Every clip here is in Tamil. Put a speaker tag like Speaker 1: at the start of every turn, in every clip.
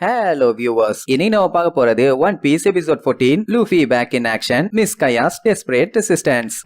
Speaker 1: ஹலோ வியூவர்ஸ் இனி நம்ம பார்க்க போறது one piece episode 14 Luffy back in action miss chaos desperate resistance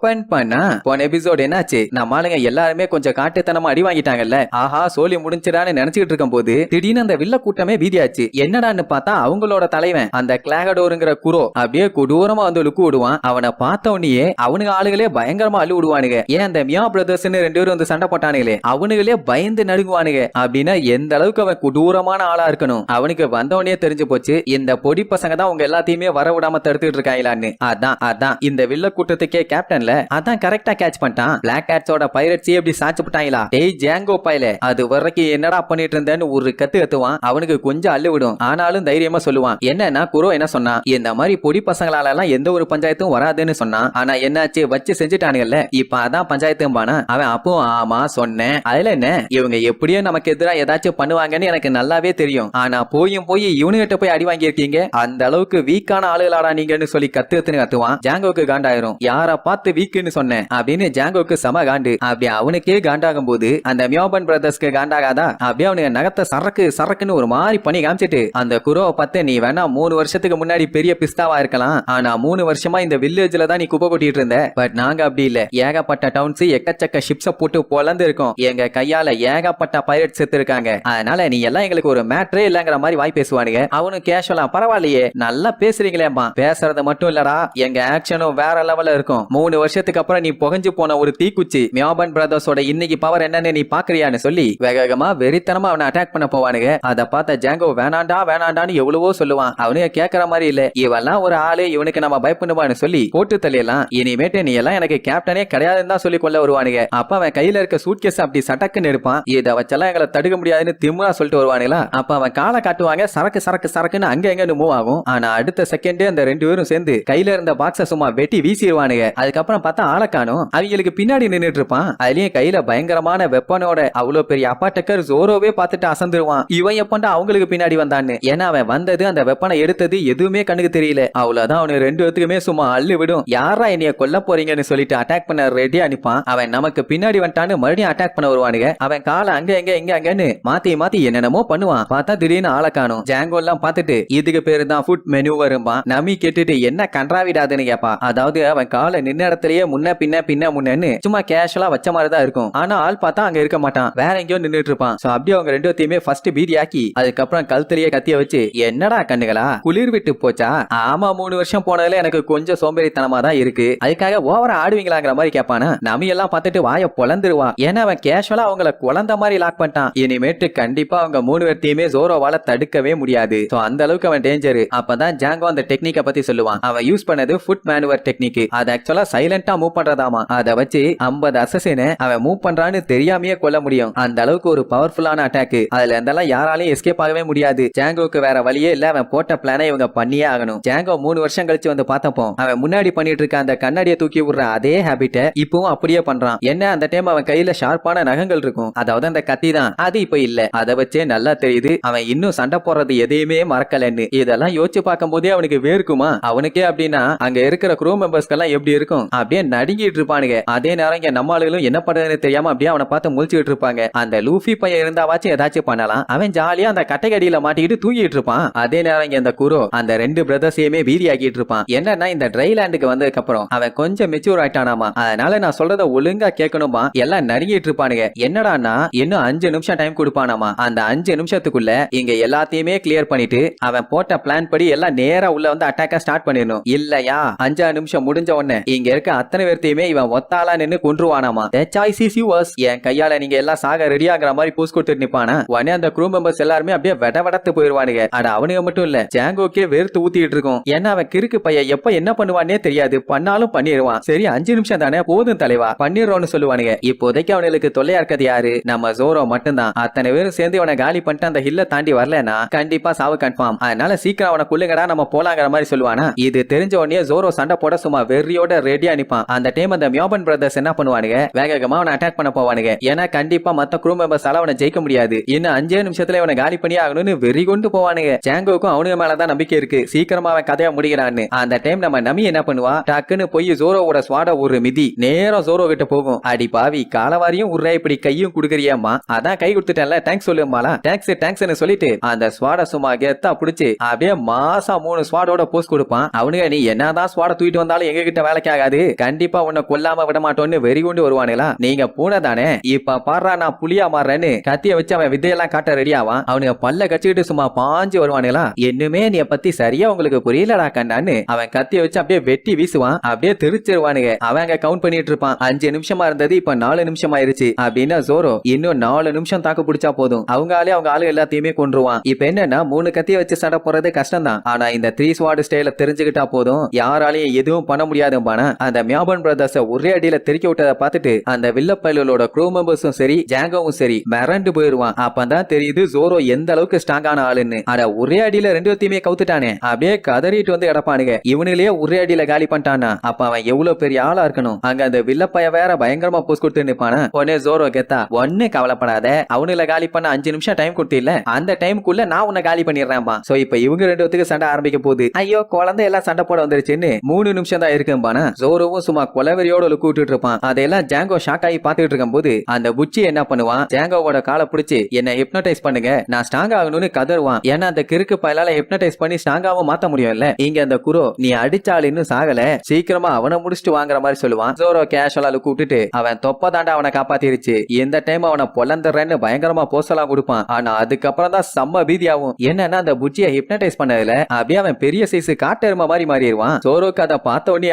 Speaker 1: open பண்ணா போன எபிசோட் என்னாச்சு? நம்ம ஆளுங்க எல்லாருமே கொஞ்சம் காட்டுத்தனமா அடி வாங்கிட்டாங்கல்ல. ஆஹா சோழி முடிஞ்சிடான்னு நினைச்சுக்கிட்டு இருக்கும் போது திடீர்னு அந்த வில்ல கூட்டமே வீதியாச்சு. என்னடான்னு பார்த்தா அவங்களோட தலைவன் அந்த கிளாகடோருங்கிற குரோ அப்படியே கொடூரமா வந்து லுக்கு விடுவான். அவனை பார்த்த உடனேயே அவனுங்க ஆளுகளே பயங்கரமா அள்ளு விடுவானுங்க. ஏன் அந்த மியா பிரதர்ஸ் ரெண்டு பேரும் வந்து சண்டை போட்டானுங்களே? அவனுங்களே பயந்து நடுங்குவானுங்க அப்படின்னா எந்த அளவுக்கு அவன் கொடூரமான ஆளா இருக்கணும்? அவனுக்கு வந்தவனே தெரிஞ்சு போச்சு இந்த பொடி பசங்க தான் உங்க எல்லாத்தையுமே வர விடாம தடுத்துட்டு இருக்காங்களான்னு. அதான் அதான். இந்த வில்ல கூட்டத்துக்கே கேப்டன்ல அதான் கரெக்டா கேட்ச் பண்ணிட்டான். பிளாக் கேட்ஸோட பைரட்ஸே எப்படி சாச்சு போட்டாங்களா? டேய் ஜாங்கோ பாயில. அது வரைக்கும் என்னடா பண்ணிட்டு இருந்தேன்னு ஒரு கத்து கத்துவான். அவனுக்கு கொஞ்சம் அள்ளு விடும். ஆனாலும் தைரியமா சொல்லுவான். என்னன்னா குரோ என்ன சொன்னான் இந்த மாதிரி பொடி பசங்களால எல்லாம் எந்த ஒரு பஞ்சாயத்தும் வராதுன்னு சொன்னான். ஆனா என்னாச்சு? வச்சு செஞ்சுட்டானுங்கல்ல. இப்ப அதான் பஞ்சாயத்தும்பானா? அவன் அப்போ ஆமா சொன்னேன். அதுல என்ன? இவங்க எப்படியோ நமக்கு எதிரா ஏதாச்சும் பண்ணுவாங்கன்னு எனக்கு நல்லாவே தெரியும். ஆனா போயும் போய் இவனுகிட்ட போய் அடி வாங்கியிருக்கீங்க? அந்த அளவுக்கு வீக்கான ஆளுகளாடா நீங்கன்னு சொல்லி கத்து கத்துன்னு கத்துவான். ஜாங்கோக்கு காண்டாயிரும். யார பார்த்து வீக்குன்னு சொன்னேன். அப்படின்னு ஜாங்கோக்கு சம காண்டு. அப்படி அவனுக்கே காண்டாகும் போது அந்த மியோபன் பிரதர்ஸ்க்கு காண்டாகாதா? அப்படியே அவனுக்கு நகத்தை சரக்கு சரக்குன்னு ஒரு மாதிரி பண்ணி காமிச்சிட்டு அந்த குரோவை பார்த்து நீ வேணா மூணு வருஷத்துக்கு முன்னாடி பெரிய பிஸ்தாவா இருக்கலாம். ஆனா மூணு வருஷமா இந்த வில்லேஜ்ல தான் நீ குப்பை கொட்டிட்டு இருந்த. பட் நாங்க அப்படி இல்ல. ஏகப்பட்ட டவுன்ஸ் எக்கச்சக்க ஷிப்ஸ போட்டு பொலந்து இருக்கோம். எங்க கையால ஏகப்பட்ட பைரட் செத்து இருக்காங்க அதனால நீ எல்லாம் எங்களுக்கு ஒரு மேட்ரே இல்லங்கிற மாதிரி வாய் பேசுவானுங்க. அவனும் கேஷுவலா பரவாயில்லையே நல்லா பேசுறீங்களேம்மா. பேசுறது மட்டும் இல்லடா. எங்க ஆக்ஷனும் வேற லெவல்ல இருக்கும். மூணு வருஷம் வருஷத்துக்கு அப்புறம் நீ புகஞ்சு போன ஒரு தீக்குச்சி மியாபன் பிரதர்ஸோட இன்னைக்கு பவர் என்னன்னு நீ பாக்குறியான்னு சொல்லி வேக வேகமா வெறித்தனமா அவனை அட்டாக் பண்ண போவானுங்க. அதை பார்த்த ஜாங்கோ வேணாண்டா வேணாண்டான்னு எவ்வளவோ சொல்லுவான். அவனுங்க கேக்குற மாதிரி இல்ல. இவெல்லாம் ஒரு ஆளு இவனுக்கு நம்ம பயப்படுவான்னு சொல்லி போட்டு தள்ளிடலாம். இனிமேட்டு நீ எல்லாம் எனக்கு கேப்டனே கிடையாதுன்னு தான் சொல்லி கொள்ள வருவானுங்க. அப்ப அவன் கையில இருக்க சூட்கேஸ் அப்படி சட்டக்குன்னு இருப்பான் இதை வச்செல்லாம் எங்களை தடுக்க முடியாதுன்னு திமுறா சொல்லிட்டு வருவானுங்களா? அப்ப அவன் காலை காட்டுவாங்க சரக்கு சரக்கு சரக்குன்னு அங்க எங்கன்னு மூவ் ஆகும். ஆனா அடுத்த செகண்டே அந்த ரெண்டு பேரும் சேர்ந்து கையில இருந்த பாக்ஸ சும்மா வெட்டி வீசிடுவானுங்க. அதுக்கப்புறம் பார்த்தா ஆளை காணும் அவங்களுக்கு பின்னாடி நின்னுட்டு இருப்பான் அதுலயும் கையில பயங்கரமான வெப்பனோட அவ்வளவு பெரிய அப்பாட்டக்கர் ஜோரோவே பார்த்துட்டு அசந்துருவான். இவன் எப்பண்டா அவங்களுக்கு பின்னாடி வந்தான்னு. ஏன்னா அவன் வந்தது அந்த வெப்பனை எடுத்தது எதுவுமே கண்ணுக்கு தெரியல. அவ்வளவுதான் அவனு ரெண்டு பேத்துக்குமே சும்மா அள்ளு விடும் யாரா என்னைய கொல்ல போறீங்கன்னு சொல்லிட்டு அட்டாக் பண்ண ரெடியா அனுப்பான் அவன் நமக்கு பின்னாடி வந்துட்டான்னு மறுபடியும் அட்டாக் பண்ண வருவானுங்க. அவன் காலை அங்க எங்க எங்க அங்கன்னு மாத்தி மாத்தி என்னென்னமோ பண்ணுவான். பார்த்தா திடீர்னு ஆளை காணும். ஜாங்கோ எல்லாம் பார்த்துட்டு இதுக்கு பேரு தான் ஃபுட் மெனு வரும்பான் நமி கேட்டுட்டு என்ன கன்றாவிடாதுன்னு கேப்பா? அதாவது அவன் காலை நின்ன பக்கத்திலேயே முன்ன பின்ன பின்ன முன்னன்னு சும்மா கேஷுவலா வச்ச மாதிரி தான் இருக்கும். ஆனா ஆள் பார்த்தா அங்க இருக்க மாட்டான். வேற எங்கேயோ நின்றுட்டு இருப்பான். சோ அப்படியே அவங்க ரெண்டுத்தையுமே ஃபர்ஸ்ட் பீதி ஆக்கி அதுக்கப்புறம் கழுத்திலேயே கத்திய வச்சு என்னடா கண்ணுகளா குளிர் விட்டு போச்சா? ஆமா மூணு வருஷம் போனதுல எனக்கு கொஞ்சம் சோம்பேறித்தனமா தான் இருக்கு. அதுக்காக ஓவரா ஆடுவீங்களாங்கிற மாதிரி கேட்பானா நம்ம எல்லாம் பார்த்துட்டு வாய பொழந்துருவா ஏன்னா அவன் கேஷுவலா அவங்கள குழந்த மாதிரி லாக் பண்ணிட்டான். இனிமேட்டு கண்டிப்பா அவங்க மூணு பேர்த்தையுமே ஜோரோவால தடுக்கவே முடியாது. சோ அந்த அளவுக்கு அவன் டேஞ்சர் அப்பதான் ஜாங்கோ அந்த டெக்னிக்கை பத்தி சொல்லுவான். அவன் யூஸ் பண்ணது ஃபுட் மேனுவர் டெக்னிக் அது ஆக்சுவலா சைலண்டா மூவ் பண்றதாமா? அதை வச்சு 50 அசசின அவன் மூவ் பண்றான்னு தெரியாமையே கொல்ல முடியும். அந்த அளவுக்கு ஒரு பவர்ஃபுல்லான அட்டாக் அதுல இருந்தாலும் யாராலையும் எஸ்கேப் ஆகவே முடியாது. ஜாங்கோக்கு வேற வழியே இல்ல. அவன் போட்ட பிளானை இவங்க பண்ணியே ஆகணும். ஜாங்கோ மூணு வருஷம் கழிச்சு வந்து பார்த்தப்போ அவன் முன்னாடி பண்ணிட்டு இருக்க அந்த கண்ணாடியை தூக்கி விடுற அதே ஹேபிட்ட இப்பவும் அப்படியே பண்றான். என்ன அந்த டைம் அவன் கையில ஷார்ப்பான நகங்கள் இருக்கும். அதாவது அந்த கத்தி தான். அது இப்ப இல்ல. அதை வச்சே நல்லா தெரியுது. அவன் இன்னும் சண்டை போடுறது எதையுமே மறக்கலன்னு. இதெல்லாம் யோசிச்சு பார்க்கும் போதே அவனுக்கு வேர்க்குமா? அவனுக்கே அப்படின்னா அங்க இருக்கிற குரூ மெம்பர்ஸ்க்கெல்லாம் எப்படி இருக்கும்? அப்படியே நடுங்கிட்டு இருப்பானுங்க. அதே நேரம் இங்க நம்ம ஆளுகளும் என்ன பண்றதுன்னு தெரியாம அப்படியே அவனை பார்த்து முழிச்சுட்டு இருப்பாங்க. அந்த லூஃபி பையன் இருந்தாவாச்சும் ஏதாச்சும் பண்ணலாம். அவன் ஜாலியா அந்த கட்டைக்கடியில மாட்டிக்கிட்டு தூங்கிட்டு இருப்பான். அதே நேரம் இங்க அந்த குரோ அந்த ரெண்டு பிரதர்ஸையுமே வீதி ஆக்கிட்டு இருப்பான். என்னன்னா இந்த ட்ரைலாண்டுக்கு வந்ததுக்கு அப்புறம் அவன் கொஞ்சம் மெச்சூர் ஆயிட்டானாமா? அதனால நான் சொல்றத ஒழுங்கா கேட்கணுமா? எல்லாம் நடுங்கிட்டு இருப்பானுங்க. என்னடானா இன்னும் அஞ்சு நிமிஷம் டைம் கொடுப்பானாமா? அந்த அஞ்சு நிமிஷத்துக்குள்ள இங்க எல்லாத்தையுமே கிளியர் பண்ணிட்டு அவன் போட்ட பிளான் படி எல்லாம் நேரா உள்ள வந்து அட்டாக்க ஸ்டார்ட் பண்ணிடணும். இல்லையா? அஞ்சா நிமிஷம் முடிஞ்ச உடனே இங்க இருக்க அத்தனை பேர்த்தையுமே இவன் ஒத்தாலா நின்னு கொன்றுவானாமா? சாய்ஸ் இஸ் யூவர்ஸ் என் கையால நீங்க எல்லாம் சாக ரெடி ஆகுற மாதிரி போஸ் கொடுத்துட்டு நிப்பானா? உடனே அந்த குரூ மெம்பர்ஸ் எல்லாருமே அப்படியே வெட வெடத்து போயிருவானுங்க. அட அவனுங்க மட்டும் இல்ல ஜாங்கோக்கே வெறுத்து ஊத்திட்டு இருக்கும். ஏன்னா அவன் கிறுக்கு பையன் எப்ப என்ன பண்ணுவானே தெரியாது. பண்ணாலும் பண்ணிடுவான் சரி அஞ்சு நிமிஷம் தானே? போதும் தலைவா பண்ணிடுறோம்னு சொல்லுவானுங்க. இப்போதைக்கு அவனுக்கு தொல்லையா இருக்கிறது யாரு? நம்ம ஜோரோ மட்டும்தான். அத்தனை பேரும் சேர்ந்து இவனை காலி பண்ணிட்டு அந்த ஹில்ல தாண்டி வரலனா கண்டிப்பா சாவு கன்ஃபார்ம். அதனால சீக்கிரம் அவனை குள்ளுங்கடா நம்ம போலாங்கிற மாதிரி சொல்லுவானா? இது தெரிஞ்ச உடனே ஜோரோ சண்டை போட சும்மா வெறியோட ரெடியா ரெடியா அந்த டைம் அந்த மியோபன் பிரதர்ஸ் என்ன பண்ணுவானுங்க? வேக வேகமா அவனை அட்டாக் பண்ண போவானுங்க. ஏன்னா கண்டிப்பா மத்த குரூ மெம்பர்ஸால அவனை ஜெயிக்க முடியாது. இன்னும் அஞ்சே நிமிஷத்துல அவனை காலி பண்ணி ஆகணும்னு வெறி கொண்டு போவானுங்க. ஜாங்கோக்கும் அவனுக்கு மேலதான் நம்பிக்கை இருக்கு. சீக்கிரமா அவன் கதையா முடிகிறான்னு அந்த டைம் நம்ம நமி என்ன பண்ணுவா? டக்குன்னு போய் ஜோரோவோட ஸ்வாட ஒரு மிதி. நேரம் ஜோரோ கிட்ட போகும். அடி பாவி காலவாரியும் உர்ரா இப்படி கையும் குடுக்கறியாமா அதான் கை கொடுத்துட்டேன்ல. தேங்க்ஸ் சொல்லுமாலா தேங்க்ஸ் தேங்க்ஸ்னு சொல்லிட்டு அந்த ஸ்வாட சும்மா கெத்தா புடிச்சு அப்படியே மாசா மூணு ஸ்வாடோட போஸ்ட் கொடுப்பான். அவனுங்க நீ என்னதான் ஸ்வாட தூக்கிட்டு வந்தாலும் எங்க கிட்ட வேலைக்கு ஆகாது. கண்டிப்பா உன்னை கொல்லாம விட மாட்டோம்னு வெறி கொண்டு வருவானுங்களா? நீங்க பூனை தானே இப்ப பாடுறா நான் புளியா மாறுறேன்னு கத்திய வச்சு அவன் வித்தையெல்லாம் காட்ட ரெடியாவான் ஆவான். அவனுங்க பல்ல கச்சிக்கிட்டு சும்மா பாஞ்சு வருவானுங்களா? இன்னுமே நீ பத்தி சரியா உங்களுக்கு புரியலடா கண்ணான்னு. அவன் கத்திய வச்சு அப்படியே வெட்டி வீசுவான். அப்படியே தெரிச்சிருவானுங்க. அவன் அங்க கவுண்ட் பண்ணிட்டு இருப்பான். அஞ்சு நிமிஷமா இருந்தது இப்ப நாலு நிமிஷம் ஆயிருச்சு அப்படின்னா ஜோரோ இன்னும் நாலு நிமிஷம் தாக்கு பிடிச்சா போதும். அவங்க ஆளே அவங்க ஆளு எல்லாத்தையுமே கொண்டுருவான் இப்ப என்னன்னா மூணு கத்திய வச்சு சண்டை போறது கஷ்டம் தான் ஆனா இந்த த்ரீ ஸ்வாட் ஸ்டைல தெரிஞ்சுக்கிட்டா போதும். யாராலையும் எதுவும் பண்ண முடியாதும்பானா. அந்த மியாபன் பிரதர்ஸ ஒரே அடியில தெறிக்க விட்டதை பார்த்துட்டு அந்த வில்லப்பயலோட க்ரூ மெம்பர்ஸும் சரி ஜாங்கவும் சரி மிரண்டு போயிருவான். அப்பதான் தெரியுது ஜோரோ எந்த அளவுக்கு ஸ்ட்ராங்கான ஆளுன்னு. அட ஒரே அடியில ரெண்டு பேத்தையுமே கவுத்துட்டானே. அப்படியே கதறிட்டு வந்து கிடப்பானுங்க. இவனிலேயே ஒரே அடியில காலி பண்ணிட்டானா அப்ப அவன் எவ்வளவு பெரிய ஆளா இருக்கணும்? அங்க அந்த வில்லப்பைய வேற பயங்கரமா போஸ் கொடுத்து நிப்பானா? உடனே ஜோரோ கெத்தா ஒன்னு கவலைப்படாத. அவனுல காலி பண்ண அஞ்சு நிமிஷம் டைம் கொடுத்தில அந்த டைமுக்குள்ள நான் உன்னை காலி பண்ணிடுறேன்பா. சோ இப்ப இவங்க ரெண்டு பேத்துக்கு சண்டை ஆரம்பிக்க போகுது. ஐயோ குழந்தை எல்லாம் சண்டை போட வந்துருச்சுன்னு மூணு நிமிஷம் தான் இருக்கும்பானா ஜோரோவும் சும்மா கொலவெறியோட கூப்பிட்டு இருப்பான். அதையெல்லாம் ஜாங்கோ ஷாக் ஆகி பாத்துக்கிட்டு இருக்கும் போது அந்த புச்சி என்ன பண்ணுவான்? ஜாங்கோவோட காலை பிடிச்சி என்ன ஹிப்னடைஸ் பண்ணுங்க. நான் ஸ்ட்ராங் ஆகணும்னு கதருவான் ஏன்னா அந்த கிறுக்கு பயலால ஹிப்னடைஸ் பண்ணி ஸ்ட்ராங்காவும் மாத்த முடியும்ல இங்க அந்த குரோ நீ அடிச்சாள் இன்னும் சாகல. சீக்கிரமா அவனை முடிச்சுட்டு வாங்குற மாதிரி சொல்லுவான். ஜோரோ கேஷுவலா கூப்பிட்டுட்டு அவன் தொப்ப தாண்டா அவனை காப்பாத்திருச்சு. எந்த டைம் அவனை பொலந்துறேன்னு பயங்கரமா போஸ்டெல்லாம் கொடுப்பான். ஆனா அதுக்கப்புறம் தான் செம்ம பீதியாகும். என்னன்னா அந்த புச்சியை ஹிப்னடைஸ் பண்ணதுல அப்படியே அவன் பெரிய சைஸ் காட்டெருமை மாதிரி மாறிடுவான். சோரோக்கு அதை பார்த்த உடனே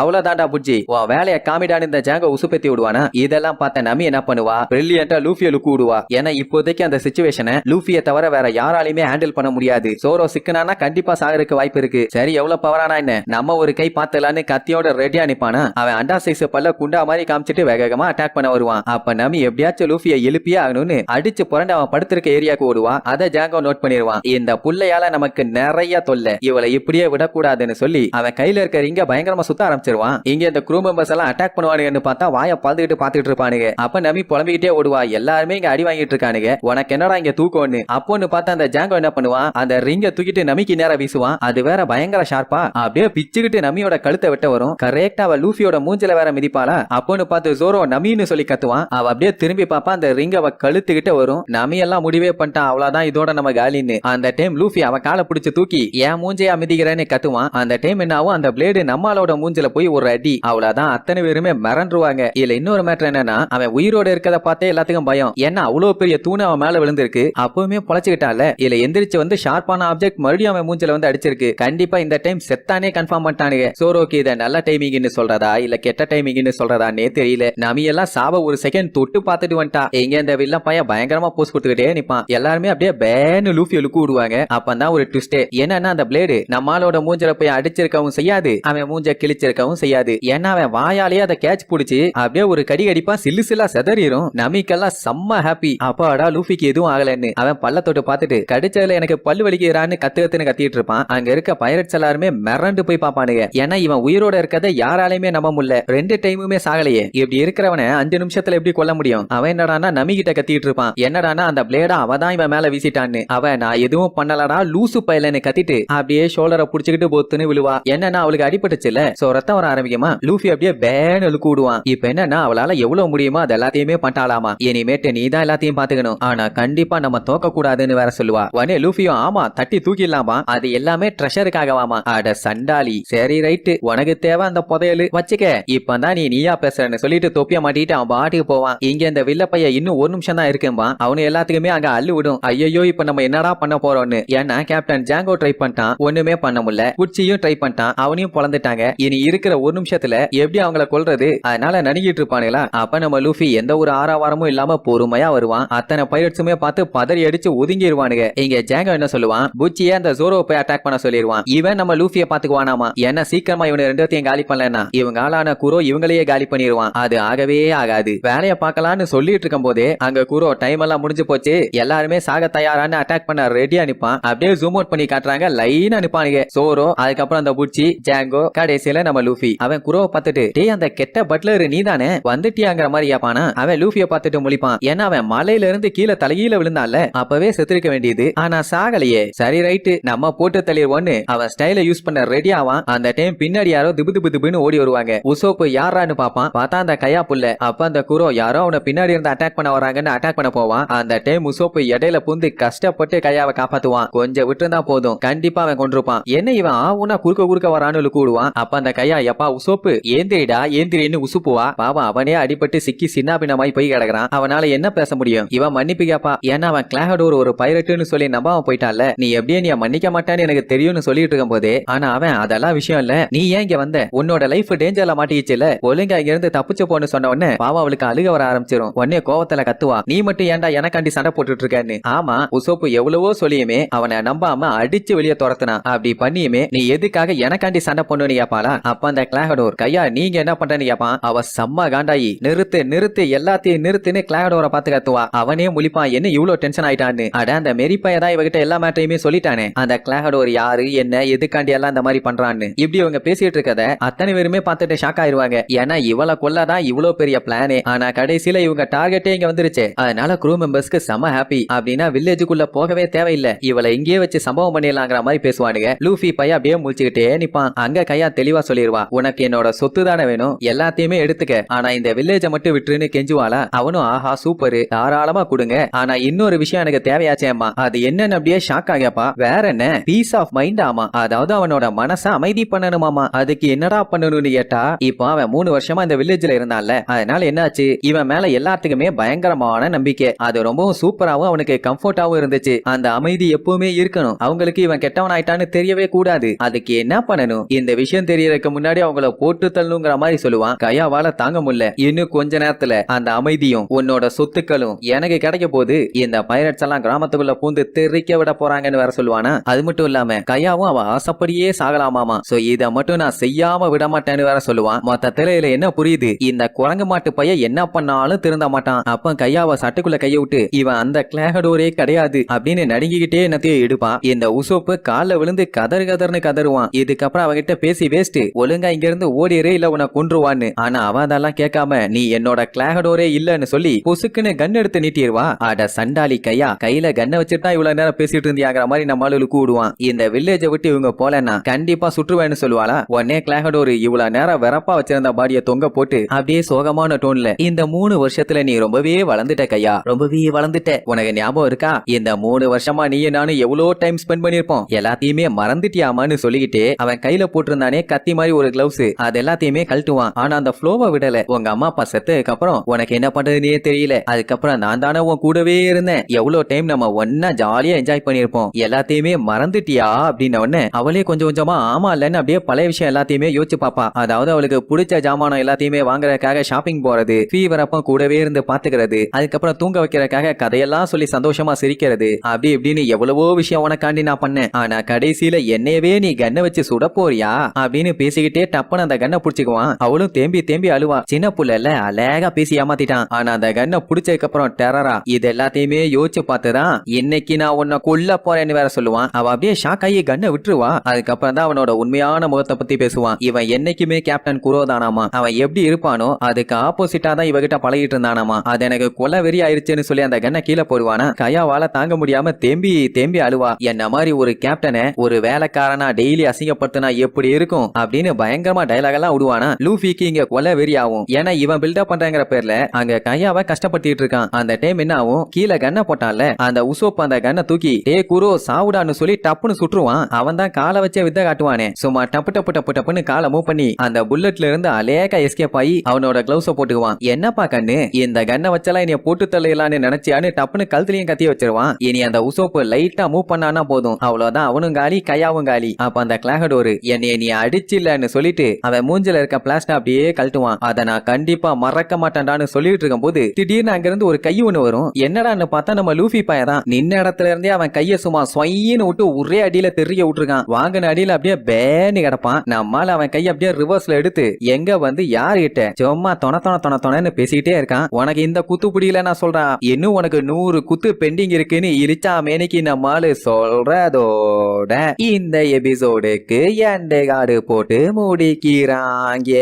Speaker 1: அவ்வளவு விடும் அவ்வளவுதான்டா உன் வேலைய காமிடான்னு இந்த ஜாங்க உசுப்பத்தி விடுவானா? இதெல்லாம் பார்த்த நமி என்ன பண்ணுவா? பிரில்லியண்டா லூஃபிய லுக்கு விடுவா. ஏன்னா இப்போதைக்கு அந்த சுச்சுவேஷனை லூபிய தவிர வேற யாராலையுமே ஹேண்டில் பண்ண முடியாது. சோரோ சிக்கனானா கண்டிப்பா சாகருக்கு வாய்ப்பு இருக்கு. சரி எவ்வளவு பவரானா என்ன? நம்ம ஒரு கை பார்த்தலான்னு கத்தியோட ரெடியா நிப்பானா? அவன் அண்டா சைஸ் பல்ல குண்டா மாதிரி காமிச்சிட்டு வேகமா அட்டாக் பண்ண வருவான். அப்ப நமி எப்படியாச்சும் லூபிய எழுப்பியே ஆகணும்னு அடிச்சு புரண்டு அவன் படுத்திருக்க ஏரியாக்கு ஓடுவான் அதை ஜாங்கோ நோட் பண்ணிடுவான் இந்த புள்ளையால நமக்கு நிறைய தொல்லை. இவளை இப்படியே விடக்கூடாதுன்னு சொல்லி அவன் கையில இருக்க ரிங்க பயங்கரமா சுத்த ஆரம்பிச்சிருவான். இங்க இந்த குரூ மெம்பர்ஸ் எல்லாம் அட்டாக் பண்ணுவானுங்கன்னு பார்த்தா வாய பழுதுகிட்டு பாத்துட்டு இருப்பானுங்க. அப்ப நம்பி புலம்பிக்கிட்டே ஓடுவா. எல்லாருமே இங்க அடி வாங்கிட்டு இருக்கானுங்க. உனக்கு என்னடா இங்க தூக்கம்னு? அப்போன்னு பார்த்தா அந்த ஜாங்கோ என்ன பண்ணுவான்? அந்த ரிங்க தூக்கிட்டு நமிக்கு நேரம் வீசுவான். அது வேற பயங்கர ஷார்ப்பா அப்படியே பிச்சுக்கிட்டு நமியோட கழுத்தை விட்ட வரும். கரெக்டா அவ லூஃபியோட மூஞ்சில வேற மிதிப்பாளா? அப்போன்னு பார்த்து ஜோரோ நமின்னு சொல்லி கத்துவான். அவ அப்படியே திரும்பி பாப்பா அந்த ரிங் அவ கழுத்துக்கிட்ட வரும். நமி எல்லாம் முடிவே பண்ணிட்டான் அவ்வளவுதான் இதோட நம்ம காலின்னு. அந்த டைம் லூஃபி அவ காலை பிடிச்சு தூக்கி ஏன் மூஞ்சையா மிதிக்கிறேன்னு கத்துவான். அந்த டைம் என்ன ஆகும் அந்த பிளேடு நம்மளோட மூஞ்சில போய் ஒரு அடி. அவ்வளவுதான். அத்தனை பேருமே மறந்துருவாங்க இதுல இன்னொரு மேட்டர் என்னன்னா அவன் உயிரோட இருக்கத பார்த்தே எல்லாத்துக்கும் பயம். ஏன்னா அவ்வளவு பெரிய தூணு அவன் மேல விழுந்திருக்கு. அப்பவுமே பொழைச்சுக்கிட்டான்ல. இதுல எந்திரிச்சு வந்து ஷார்ப்பான ஆப்ஜெக்ட் மறுபடியும் அவன் மூஞ்சில வந்து அடிச்சிருக்கு. கண்டிப்பா இந்த டைம் செத்தானே கன்ஃபார்ம் பண்ணிட்டானுங்க. சோரோக்கு இதை நல்ல டைமிங்னு சொல்றதா? இல்ல கெட்ட டைமிங்னு சொல்றதானே தெரியல. நமி எல்லாம் சாவ ஒரு செகண்ட் தொட்டு பார்த்துட்டு வந்துட்டா. எங்க இந்த வில்ல பையன் பயங்கரமா போஸ்ட் கொடுத்துக்கிட்டே நிப்பான். எல்லாருமே அப்படியே பேனு லூஃபி லுக்கு விடுவாங்க. அப்பதான் ஒரு ட்விஸ்டே என்னன்னா அந்த பிளேடு நம்மளோட மூஞ்சில போய் அடிச்சிருக்கவும் செய்யாது. அவன் மூஞ்ச கிழிச்சிருக்கவும் செய்யாது. ஏன்னா அவன் வாயாலேயே அதை கேட்ச் புடிச்சு அப்படியே ஒரு கடி கடிப்பா சில்லு சில்லா செதறிடும் நமிக்கெல்லாம் செம்ம ஹாப்பி அப்பாடா லூஃபிக்கு எதுவும் ஆகலன்னு. அவன் பள்ளத்தோட்டு பார்த்துட்டு கடிச்சதுல எனக்கு பல்லு வலிக்கிறான்னு கத்து கத்துன்னு கத்திட்டு இருப்பான். அங்க இருக்க பைரட்ஸ் எல்லாருமே மிரண்டு போய் பாப்பானுங்க ஏன்னா இவன் உயிரோட இருக்கதை யாராலையுமே நம்ப முடியல. ரெண்டு டைமுமே சாகலையே. இப்படி இருக்கிறவன அஞ்சு நிமிஷத்துல எப்படி கொல்ல முடியும்? அவன் என்னடானா நமி கிட்ட கத்திட்டு இருப்பான். என்னடானா அந்த பிளேடா அவ தான் இவன் மேல வீசிட்டான்னு. அவன் நான் எதுவும் பண்ணலடா லூசு பயலன்னு கத்திட்டு அப்படியே ஷோல்டரை புடிச்சுக்கிட்டு பொத்துன்னு விழுவா. என்னன்னா அவளுக்கு அடிபட்டுச்சுல சோ ரத்தம் வர ஆரம்பிக்குமா? லூஃபி அப்படியே பேன் இழுக்கு விடுவான். இப்ப என்னன்னா அவளால எவ்வளவு முடியுமோ அது எல்லாத்தையுமே பண்ணாலாமா இனிமேட்டு நீ தான் எல்லாத்தையும் பாத்துக்கணும் ஆனா கண்டிப்பா நம்ம தோக்க கூடாதுன்னு வேற சொல்லுவா. உடனே லூஃபியும் ஆமா தட்டி தூக்கிடலாமா? அது எல்லாமே ட்ரெஷருக்காகவாமா அட சண்டாளி. சரி ரைட்டு உனக்கு தேவை அந்த புதையலு. வச்சுக்க. இப்பதான் நீ நீயா பேசுறன்னு சொல்லிட்டு தொப்பிய மாட்டிட்டு அவன் பாட்டுக்கு போவான். இங்க இந்த வில்ல பையன் இன்னும் ஒரு நிமிஷம் தான் இருக்கும்பா அவனு எல்லாத்துக்குமே அங்க அள்ளு விடும். ஐயோ இப்ப நம்ம என்னடா பண்ண போறோம்னு? ஏன்னா கேப்டன் ஜாங்கோ ட்ரை பண்ணிட்டான். ஒண்ணுமே பண்ண முடியல. குச்சியும் ட்ரை பண்ணிட்டான். அவனையும் பொழந்துட்டாங்க. இனி இருக்கிற ஒரு ஒரு நிமிஷத்துல எப்படி அவங்கள கொல்றது? அதனால நடுங்கிட்டு இருப்பானுங்களா? அப்ப நம்ம லூஃபி எந்த ஒரு ஆறாவாரமும் இல்லாம பொறுமையா வருவான். அத்தனை பைரட்ஸுமே பார்த்து பதறி அடிச்சு ஒதுங்கிடுவானுங்க இங்க ஜாங்கோ என்ன சொல்லுவான்? புச்சியே அந்த ஜோரோ போய் அட்டாக் பண்ண சொல்லிடுவான் இவன் நம்ம லூஃபிய பாத்துக்குவானாமா ஏன்னா சீக்கிரமா இவனை ரெண்டுத்தையும் காலி பண்ணலன்னா? இவங்க ஆளான குரோ இவங்களையே காலி பண்ணிடுவான் அது ஆகவே ஆகாது. வேலைய பார்க்கலாம்னு சொல்லிட்டு இருக்கும் போதே அங்க குரோ டைம் எல்லாம் முடிஞ்சு போச்சு. எல்லாருமே சாக தயாரான்னு அட்டாக் பண்ண ரெடியா நிப்பான். அப்படியே ஜூம் அவுட் பண்ணி காட்டுறாங்க. லைனா நிப்பானுங்க. சோரோ அதுக்கப்புறம் அந்த புச்சி ஜாங்கோ கடைசியில நம்ம லூஃபி. அவன் குரோவை பார்த்துட்டு டேய் அந்த கெட்ட பட்லர் நீதானே? வந்துட்டியாங்கிற மாதிரி கேப்பானா அவன் லூஃபிய பார்த்துட்டு முழிப்பான். ஏன்னா அவன் மலையில இருந்து கீழே தலைகீழ விழுந்தான்ல அப்பவே செத்துருக்க வேண்டியது. ஆனா சாகலையே. சரி ரைட்டு. நம்ம போட்டு தள்ளிடுவோன்னு அவன் ஸ்டைல யூஸ் பண்ண ரெடி ஆவான். அந்த டைம் பின்னாடி யாரோ திபு திபு திபுன்னு ஓடி வருவாங்க. உசோப்பு யாரான்னு பாப்பான் பார்த்தா அந்த கையா புள்ள. அப்ப அந்த குரோ யாரோ அவனை பின்னாடி இருந்து அட்டாக் பண்ண வராங்கன்னு அட்டாக் பண்ண போவான். அந்த டைம் உசோப்பு இடையில புந்து கஷ்டப்பட்டு கையாவை காப்பாத்துவான். கொஞ்சம் விட்டுருந்தா போதும். கண்டிப்பா அவன் கொண்டிருப்பான் என்ன இவன் ஆவுனா குறுக்க குறுக்க வரான்னு கூடுவான் அப்ப அந்த கையா எப்பா உசோப்பு. ஏந்திரிடா ஏந்திரின்னு உசுப்புவா. பாவம் அவனே அடிபட்டு சிக்கி சின்ன போய் கிடக்குறான். அவனால என்ன பேச முடியும்? இவன் மன்னிப்பு கேப்பா. ஏன்னா அவன் கிளாகடோர் ஒரு பைரட்டுன்னு சொல்லி நம்பாம போயிட்டான்ல. நீ எப்படியே நீ மன்னிக்க மாட்டான்னு எனக்கு தெரியும்னு சொல்லிட்டு இருக்கும் போதே ஆனா அவன் அதெல்லாம் விஷயம் இல்ல. நீ ஏன் இங்க வந்த? உன்னோட லைஃப் டேஞ்சர்ல மாட்டிக்கிச்சுல ஒழுங்கா இங்க இருந்து தப்பிச்சு போன்னு சொன்ன உடனே பாவம் அவளுக்கு அழுக வர ஆரம்பிச்சிரும். உடனே கோவத்துல கத்துவா. நீ மட்டும் ஏன்டா எனக்காண்டி சண்டை போட்டுட்டு இருக்கன்னு? ஆமா உசோப்பு எவ்வளவோ சொல்லியுமே அவனை நம்பாம அடிச்சு வெளியே துரத்துனான் அப்படி பண்ணியுமே நீ எதுக்காக எனக்காண்டி சண்டை பண்ணுன்னு கேப்பாளா? அப்ப அந்த கிளாகடோர் கையா நீங்க என்ன பண்றேன்னு கேப்பான். அவ செம்ம காண்டாயி. நிறுத்து நிறுத்து எல்லாத்தையும் நிறுத்துன்னு கிளாகடோரை பார்த்து கத்துவா. அவனே முழிப்பான் என்ன இவ்வளவு டென்ஷன் ஆயிட்டான்னு? அட அந்த மெரிப்பைய தான் இவகிட்ட எல்லா மேட்டையுமே சொல்லிட்டானே. அந்த கிளாகடோர் யாரு என்ன எதுக்காண்டி எல்லாம் இந்த மாதிரி பண்றான்னு. இப்படி இவங்க பேசிட்டு இருக்கத அத்தனை பேருமே பார்த்துட்டு ஷாக் ஆயிருவாங்க. ஏன்னா இவளை கொல்லதான் இவ்வளவு பெரிய பிளானே ஆனா கடைசியில இவங்க டார்கெட்டே இங்க வந்துருச்சு. அதனால குரூ மெம்பர்ஸ்க்கு செம ஹாப்பி அப்படின்னா வில்லேஜுக்குள்ள போகவே தேவையில்லை. இவளை இங்கேயே வச்சு சம்பவம் பண்ணிடலாங்கிற மாதிரி பேசுவானுங்க. லூஃபி பையன் அப்படியே முடிச்சுக்கிட்டே நிப்பான். அங்க கையா தெளிவா சொல்லிடுவா உனக்கு என்னோட சொத்து தானே வேணும்? எல்லாத்தையுமே எடுத்துக்க. ஆனா இந்த வில்லேஜ மட்டும் விட்டுருன்னு கெஞ்சுவாளா? அவனும் ஆஹா சூப்பர் தாராளமா கொடுங்க. ஆனா இன்னொரு விஷயம் எனக்கு தேவையாச்சேம்மா அது என்னன்னு அப்படியே ஷாக் ஆகியப்பா. வேற என்ன? பீஸ் ஆஃப் மைண்ட் ஆமா அதாவது அவனோட மனச அமைதி பண்ணணுமாமா அதுக்கு என்னடா பண்ணணும்னு கேட்டா இப்போ அவன் மூணு வருஷமா இந்த வில்லேஜ்ல இருந்தான்ல. அதனால என்னாச்சு? இவன் மேல எல்லாத்துக்குமே பயங்கரமான நம்பிக்கை. அது ரொம்பவும் சூப்பராவும் அவனுக்கு கம்ஃபர்டாவும் இருந்துச்சு. அந்த அமைதி எப்பவுமே இருக்கணும். அவங்களுக்கு இவன் கெட்டவன் ஆயிட்டான்னு தெரியவே கூடாது. அதுக்கு என்ன பண்ணணும்? இந்த விஷயம் தெரியறதுக்கு முன்னாடி அவங்கள போட்டு தள்ளணுங்கிற மாதிரி சொல்லுவான். கயாவால தாங்க முடியல. இன்னும் கொஞ்ச நேரத்துல அந்த அமைதியும் உன்னோட சொத்துக்களும் எனக்கு கிடைக்க போது இந்த பைரட்ஸ் எல்லாம் கிராமத்துக்குள்ள பூந்து தெரிக்க விட போறாங்கன்னு வேற சொல்லுவானா? அது மட்டும் இல்லாம கையாவும் அவ ஆசைப்படியே சாகலாமாமா? சோ இத மட்டும் நான் செய்யாம விட மாட்டேன்னு வேற சொல்லுவான். மொத்தத்துல இதுல என்ன புரியுது? இந்த குரங்கு மாட்டு பையன் என்ன பண்ணாலும் திருந்த மாட்டான். அப்ப கையாவ சட்டுக்குள்ள கைய விட்டு இவன் அந்த கிளாகடோரே கிடையாது அப்படின்னு நடுங்கிக்கிட்டே என்னத்தையும் எடுப்பான். இந்த உசோப்பு கால விழுந்து கதறு கதர்னு கதறுவான். இதுக்கப்புறம் அவகிட்ட பேசி வேஸ்ட் ஒழுங்கா இங்க இருந்து ஓடிறே இல்ல உன கொன்றுவான்னு. ஆனா அவ அதெல்லாம் கேட்காம நீ என்னோட கிளாகடோரே இல்லன்னு சொல்லி பொசுக்குன்னு கன் எடுத்து நீட்டிடுவா அட சண்டாளி கையா கையில கன்னை வச்சுட்டா இவ்வளவு நேரம் பேசிட்டு இருந்தியாங்கிற மாதிரி நம்ம ஆளு கூடுவான். இந்த வில்லேஜ விட்டு இவங்க போலன்னா கண்டிப்பா சுற்றுவேன்னு சொல்லுவாளா? உடனே கிளாகடோர் இவ்வளவு நேரம் வெறப்பா வச்சிருந்த பாடிய தொங்க போட்டு அப்படியே சோகமான டோன்ல இந்த மூணு வருஷத்துல நீ ரொம்பவே வளர்ந்துட்ட கையா? ரொம்பவே வளர்ந்துட்ட. உனக்கு ஞாபகம் இருக்கா? இந்த மூணு வருஷமா நீ நானும் எவ்வளவு டைம் ஸ்பெண்ட் பண்ணிருப்போம் எல்லாத்தையுமே மறந்துட்டியாமான்னு சொல்லிக்கிட்டு அவன் கையில போட்டிருந்தானே கத்தி மாதிரி ஒரு கிளவுஸ் அது எல்லாத்தையுமே கழட்டுவான். ஆனா அந்த ஃப்ளோவை விடல. உங்க அம்மா அப்பா செத்ததுக்கு அப்புறம் உனக்கு என்ன பண்றதுனே தெரியல. அதுக்கப்புறம் நான் தானே உன் கூடவே இருந்தேன். எவ்வளவு டைம் நம்ம ஒன்னா ஜாலியா என்ஜாய் பண்ணிருப்போம் எல்லாத்தையுமே மறந்துட்டியா? அப்படின்ன உடனே அவளே கொஞ்சம் கொஞ்சமா ஆமா இல்லன்னு அப்படியே பழைய விஷயம் எல்லாத்தையுமே யோசிச்சு பாப்பா. அதாவது அவளுக்கு பிடிச்ச ஜாமானம் எல்லாத்தையுமே வாங்குறதுக்காக ஷாப்பிங் போறது ஃபீவர் அப்ப கூடவே இருந்து பாத்துக்கிறது அதுக்கப்புறம் தூங்க வைக்கிறதுக்காக கதையெல்லாம் சொல்லி சந்தோஷமா சிரிக்கிறது அப்படி இப்படின்னு எவ்வளவோ விஷயம் உனக்காண்டி நான் பண்ணேன். ஆனா கடைசியில என்னையவே நீ கண்ணை வச்சு சுட போறியா? அப்படின்னு பேசிக்கிட்டே டப்புன்னு அந்த கண்ணை புடிச்சுக்குவான். அவளும் தேம்பி தேம்பி அழுவா. சின்ன புள்ள அழகா பேசி ஏமாத்திட்டான். ஆனா அந்த கண்ணை புடிச்சதுக்கு அப்புறம் டெரரா இது எல்லாத்தையுமே யோசிச்சு பார்த்துதான் இன்னைக்கு நான் உன்னை கொல்ல போறேன்னு வேற சொல்லுவான். அவ அப்படியே ஷாக் ஆகி கண்ணை விட்டுருவா. அதுக்கப்புறம் தான் அவனோட உண்மையான முகத்தை பத்தி பேசுவான். இவன் என்னைக்குமே கேப்டன் குரோதானாமா அவன் எப்படி இருப்பானோ அதுக்கு ஆப்போசிட்டா தான் இவகிட்ட பழகிட்டு இருந்தானாமா. அது எனக்கு கொலை வெறி ஆயிருச்சுன்னு சொல்லி அந்த கண்ணை கீழே போடுவானா. கையாவால தாங்க முடியாம தேம்பி தேம்பி அழுவா. என்ன மாதிரி ஒரு கேப்டனை ஒரு வேலைக்காரனா டெய்லி அசிங்கப்படுத்தினா எப்படி இருக்கும்? அப்படின்னு பயங்கர பயங்கரமா டயலாக் எல்லாம் விடுவானா? லூஃபிக்கு இங்க கொலை வெறி ஆகும் ஏன்னா இவன் பில்டப் பண்றங்கிற பேர்ல அங்க கையாவ கஷ்டப்படுத்திட்டு இருக்கான். அந்த டைம் என்ன ஆகும் கீழே கண்ணை போட்டான்ல. அந்த உசோப் அந்த கண்ணை தூக்கி டே குரோ சாவுடான்னு சொல்லி டப்புன்னு சுற்றுவான் அவன் தான் காலை வச்சே வித்த காட்டுவானே. சும்மா டப்பு டப்பு டப்பு டப்புன்னு காலை மூவ் பண்ணி அந்த புல்லட்ல இருந்து அலேக்கா எஸ்கேப் ஆகி அவனோட கிளவுஸ போட்டுக்குவான். என்னப்பா கண்ணு? இந்த கண்ணை வச்செல்லாம் இனிய போட்டு தள்ளிடலான்னு நினைச்சியான்னு டப்புன்னு கழுத்துலயும் கத்தி வச்சிருவான். இனி அந்த உசோப்பு லைட்டா மூவ் பண்ணானா போதும். அவ்வளவுதான். அவனும் காலி கையாவும் காலி. அப்ப அந்த கிளாகடோரு என்னைய நீ அடிச்சில்லன்னு சொல்லிட்டு அவன் மூஞ்சில இருக்க பிளாஸ்டா அப்படியே கழட்டுவான். அதை நான் கண்டிப்பா மறக்க மாட்டேன்டான்னு சொல்லிட்டு இருக்கும் போது திடீர்னு அங்க இருந்து ஒரு கை ஒண்ணு வரும். என்னடான்னு பார்த்தா நம்ம லூஃபி பையன் தான். நின்ன இடத்துல இருந்தே அவன் கைய சும்மா ஸ்வைன்னு விட்டு ஒரே அடியில தெரிய விட்டுருக்கான். வாங்கின அடியில அப்படியே பேனு கிடப்பான். நம்மால அவன் கை அப்படியே ரிவர்ஸ்ல எடுத்து எங்க வந்து யாருகிட்ட சும்மா தொண தொண தொண தொணன்னு பேசிக்கிட்டே இருக்கான். உனக்கு இந்த குத்து பிடியில நான் சொல்றேன் இன்னும் உனக்கு நூறு குத்து பெண்டிங் இருக்குன்னு இழிச்சா மேனைக்கு நம்மால சொல்றதோட இந்த எபிசோடுக்கு எண்டே காடு போட்டு மூடி முடிக்கிறாங்க